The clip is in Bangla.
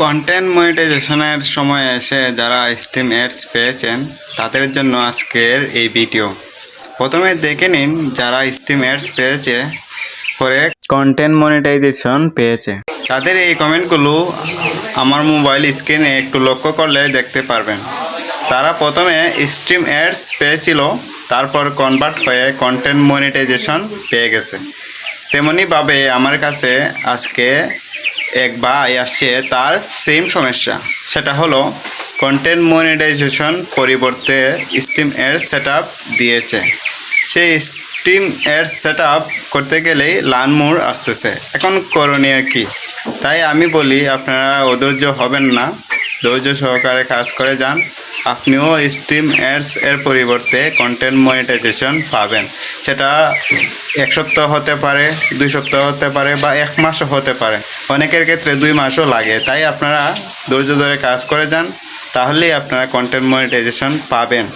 কন্টেন্ট মনিটাইজেশনের সময় এসে যারা স্টিম অ্যাডস পেয়েছেন, তাদের জন্য আজকের এই ভিডিও প্রথমে দেখে নিন যারা স্টিম অ্যাডস পেয়েছে, পরে কন্টেন্ট মনিটাইজেশন পেয়েছে। তাদের এই কমেন্টগুলো আমার মোবাইল স্ক্রিনে একটু লক্ষ্য করলে দেখতে পারবেন। তারা প্রথমে স্ট্রিম অ্যাডস পেয়েছিল, তারপর কনভার্ট হয়ে কন্টেন্ট মনিটাইজেশন পেয়ে গেছে। তেমনিভাবে আমার কাছে আজকে এক ভাই আসছে, তার সেম সমস্যা। সেটা হলো কন্টেন্ট মনিটাইজেশন পরিবর্তে স্টিম এর সেট দিয়েছে। সেই স্টিম এর সেট করতে গেলেই লানমোর আসতেছে। এখন করণীয় কি? তাই আমি বলি, আপনারা অধৈর্য হবেন না। ধৈর্য সহকারে কাজ করে যান। আপনিও স্ট্রিম অ্যাডস এর পরিবর্তে কন্টেন্ট মনিটাইজেশন পাবেন। সেটা এক সপ্তাহ হতে পারে, দুই সপ্তাহ হতে পারে বা এক মাসও হতে পারে। অনেকের ক্ষেত্রে দুই মাসও লাগে। তাই আপনারা ধৈর্য ধরে কাজ করে যান, তাহলেই আপনারা কন্টেন্ট মনিটাইজেশন পাবেন।